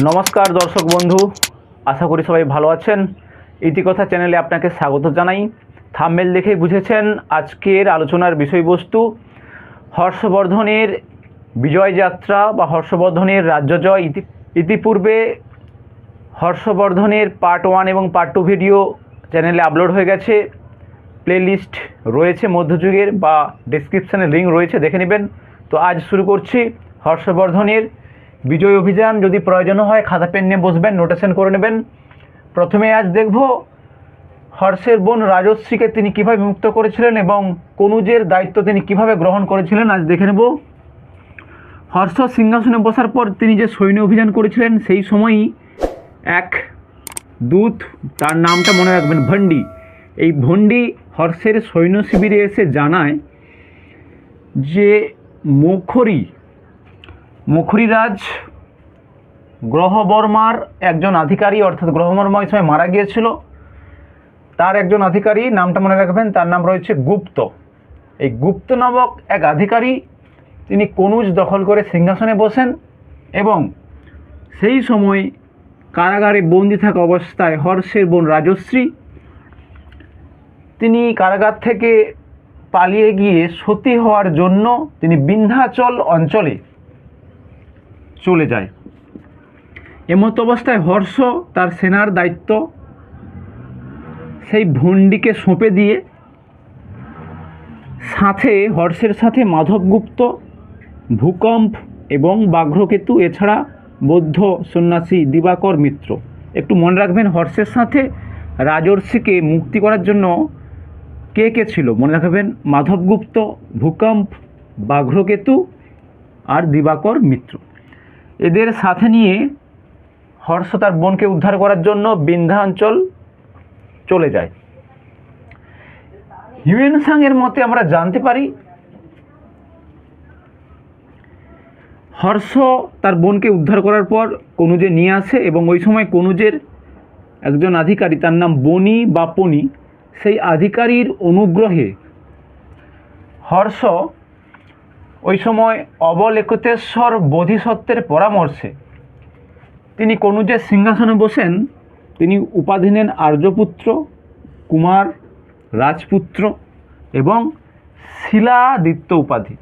নমস্কার দর্শক বন্ধু, আশা করি সবাই ভালো আছেন। ইতিকথা চ্যানেলে আপনাকে স্বাগত জানাই। থাম্বেল দেখেই বুঝেছেন আজকের আলোচনার বিষয়বস্তু হর্ষবর্ধনের বিজয় যাত্রা বা হর্ষবর্ধনের রাজ্য জয়। ইতি ইতিপূর্বে হর্ষবর্ধনের পার্ট ওয়ান এবং পার্ট টু ভিডিও চ্যানেলে আপলোড হয়ে গেছে। প্লেলিস্ট রয়েছে মধ্যযুগের বা ডিসক্রিপশানে লিঙ্ক রয়েছে, দেখে নেবেন। তো আজ শুরু করছি হর্ষবর্ধনের বিজয় অভিযান যদি প্রয়োজন হয়, খাতা পেন নিয়ে বসবেন নোটেশন করে নেবেন। প্রথমে আজ দেখব হর্ষের বোন রাজশ্রীকে তিনি কীভাবে মুক্ত করেছিলেন এবং কনুজের দায়িত্ব তিনি কীভাবে গ্রহণ করেছিলেন, আজ দেখে নেব। হর্ষ সিংহাসনে বসার পর তিনি যে সৈন্য অভিযান করেছিলেন, সেই সময়ই এক দূত, তার নামটা মনে রাখবেন, ভণ্ডি। এই ভণ্ডি হর্ষের সৈন্য শিবিরে এসে জানায় যে, মুখরি মুখরিরাজ গ্রহবর্মার একজন আধিকারী, অর্থাৎ গ্রহবর্মা ওই সময় মারা গিয়েছিল। তার একজন আধিকারী, নামটা মনে রাখবেন, তার নাম রয়েছে গুপ্ত। এই গুপ্ত নামক এক আধিকারী, তিনি কনুজ দখল করে সিংহাসনে বসেন এবং সেই সময় কারাগারে বন্দি থাকা অবস্থায় হর্ষের বোন রাজশ্রী, তিনি কারাগার থেকে পালিয়ে গিয়ে সতী হওয়ার জন্য তিনি বিন্ধ্যাচল অঞ্চলে চলে যায়। এমত অবস্থায় হর্ষ তার সেনার দায়িত্ব সেই ভণ্ডিকে সঁপে দিয়ে সাথে হর্ষের সাথে মাধবগুপ্ত, ভূকম্প এবং বাঘ্রকেতু, এছাড়া বৌদ্ধ সন্ন্যাসী দিবাকর মিত্র। একটু মনে রাখবেন, হর্ষের সাথে রাজর্ষিকে মুক্তি করার জন্য কে কে ছিল? মনে রাখবেন, মাধবগুপ্ত, ভূকম্প, বাঘ্রকেতু আর দিবাকর মিত্র। এদের সাথে নিয়ে হর্ষ তার বোনকে উদ্ধার করার জন্য বিন্ধ্যাঞ্চল চলে যায়। হিউয়েন সাংয়ের মতে আমরা জানতে পারি, হর্ষ তার বোনকে উদ্ধার করার পর কনুজে নিয়ে আসে এবং ওই সময় কনুজের একজন আধিকারী তার নাম বনি বা পনি, সেই আধিকারীর অনুগ্রহে হর্ষ ওই সময় অবলেকতেশ্বর বোধিসত্ত্বের পরামর্শে। তিনি কনুজের সিংহাসনে বসেন। তিনি উপাধি নেন আর্যপুত্র, কুমার, রাজপুত্র এবং শিলাদিত্য উপাধি।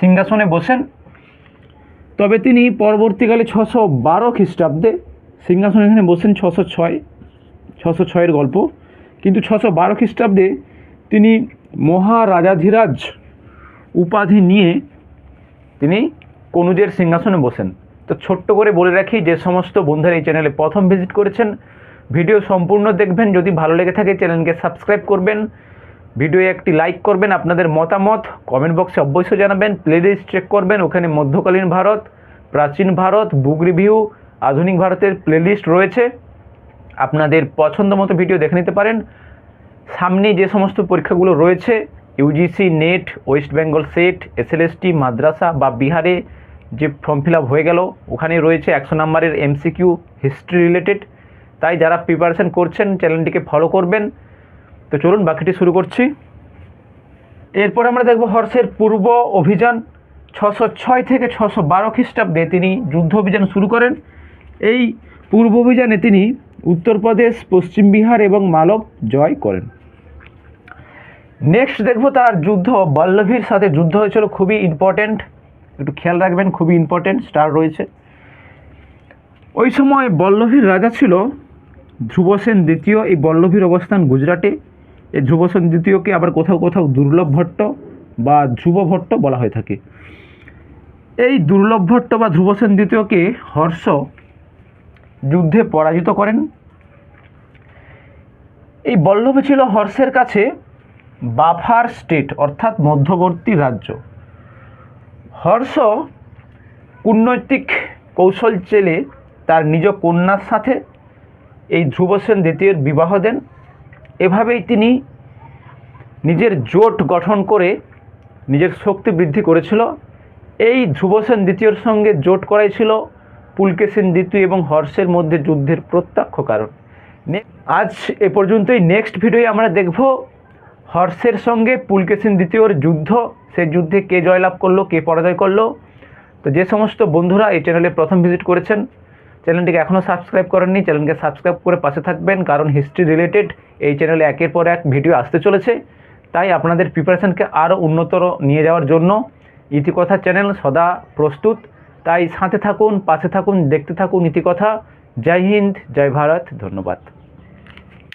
সিংহাসনে বসেন। তবে তিনি পরবর্তীকালে ছশো বারো খ্রিস্টাব্দে সিংহাসনে এখানে বসেন ছশো ছয়, ছশো ছয়ের গল্প। কিন্তু ছশো বারো খ্রিস্টাব্দে তিনি মহারাজাধিরাজ উপাধি নিয়ে তিনি কনুজের সিংহাসনে বসেন। তো ছোট্ট করে বলে রাখি, যে সমস্ত বন্ধুরা এই চ্যানেলে প্রথম ভিজিট করেছেন ভিডিও সম্পূর্ণ দেখবেন। যদি ভালো লেগে থাকে চ্যানেলকে সাবস্ক্রাইব করবেন। ভিডিও একটি লাইক করবেন। আপনাদের মতামত কমেন্ট বক্সে অবশ্যই জানাবেন। প্লেলিস্ট চেক করবেন। ওখানে মধ্যকালীন ভারত, প্রাচীন ভারত বুক রিভিউ আধুনিক ভারতের প্লেলিস্ট রয়েছে। আপনাদের পছন্দ মতো ভিডিও দেখে নিতে পারেন। সামনে যে সমস্ত পরীক্ষাগুলো রয়েছে UGC NET West Bengal SET SLST মাদ্রাসা বা বিহারে যে ফর্ম ফিল হয়ে গেল ওখানে রয়েছে একশো নম্বরের এমসিকিউ হিস্ট্রি রিলেটেড তাই যারা প্রিপারেশন করছেন চ্যানেলটিকে ফলো করবেন। তো চলুন বাকিটি শুরু করছি। এরপর আমরা দেখব হর্ষের পূর্ব অভিযান। ছশো ছয় থেকে ছশো বারো খ্রিস্টাব্দে তিনি যুদ্ধ অভিযান শুরু করেন। এই পূর্ব অভিযানে তিনি উত্তরপ্রদেশ, পশ্চিম বিহার এবং মালব জয় করেন। নেক্সট দেখব তার যুদ্ধ। বল্লভীর সাথে যুদ্ধ হয়েছিল, খুবই ইম্পর্ট্যান্ট একটু খেয়াল রাখবেন, খুবই ইম্পর্ট্যান্ট স্টার রয়েছে। ওই সময় বল্লভীর রাজা ছিল ধ্রুবসেন দ্বিতীয়। এই বল্লভীর অবস্থান গুজরাটে। এই ধ্রুবসেন দ্বিতীয়কে আবার কোথাও কোথাও দুর্লভ ভট্ট বা ধ্রুব ভট্ট বলা হয়ে থাকে। এই দুর্লভ ভট্ট বা ধ্রুবসেন দ্বিতীয়কে হর্ষ যুদ্ধে পরাজিত করেন। এই বল্লভী ছিল হর্ষের কাছে বাফার স্টেট, অর্থাৎ মধ্যবর্তী রাজ্য। হর্ষ কূটনৈতিক কৌশল চেলে তার নিজ কন্যার সাথে এই ধ্রুবসেন দ্বিতীয়ের বিবাহ দেন। এভাবেই তিনি নিজের জোট গঠন করে নিজের শক্তি বৃদ্ধি করেছিল। এই ধ্রুবসেন দ্বিতীয়র সঙ্গে জোট করাই ছিল দ্বিতীয় এবং হর্ষের মধ্যে যুদ্ধের প্রত্যক্ষ কারণ। আজ এ পর্যন্তই। নেক্সট ভিডিওয়ে আমরা দেখব হর্ষের সঙ্গে পুলকেশিন দ্বিতীয়র যুদ্ধ সেই যুদ্ধে কে জয়লাভ করল, কে পরাজয় করল? তো যে সমস্ত বন্ধুরা এই চ্যানেলে প্রথম ভিজিট করেছেন চ্যানেলটিকে এখনও সাবস্ক্রাইব করেননি চ্যানেলকে সাবস্ক্রাইব করে পাশে থাকবেন, কারণ হিস্ট্রি রিলেটেড এই চ্যানেলে একের পর এক ভিডিও আসতে চলেছে। তাই আপনাদের প্রিপারেশনকে আরও উন্নতর নিয়ে যাওয়ার জন্য ইতিকথা চ্যানেল সদা প্রস্তুত। তাই সাথে থাকুন, পাশে থাকুন, দেখতে থাকুন ইতিকথা। জয় হিন্দ, জয় ভারত, ধন্যবাদ।